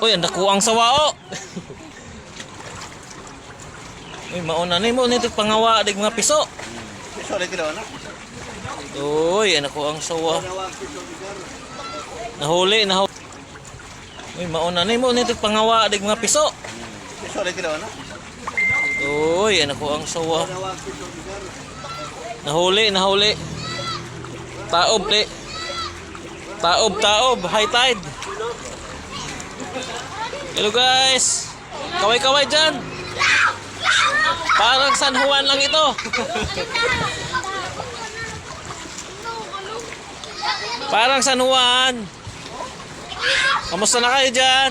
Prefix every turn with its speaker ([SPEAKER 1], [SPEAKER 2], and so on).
[SPEAKER 1] Uy, ang dakuang sawa o. Uy, mauna ni mo nito pangawa dig mga piso.
[SPEAKER 2] Piso ulit kilo ano?
[SPEAKER 1] Uy, ang dakuang sawa. Nahuli, nahuli. Uy, mauna ni mo nito pangawa dig mga piso.
[SPEAKER 2] Piso ulit kilo ano?
[SPEAKER 1] Uy, ang dakuang sawa. Nahuli, nahuli. Taob, li. Taob, taob. High tide. Hello guys. Kaway-kaway dyan. Parang San Juan lang ito. Parang San Juan. Kamusta na kayo dyan?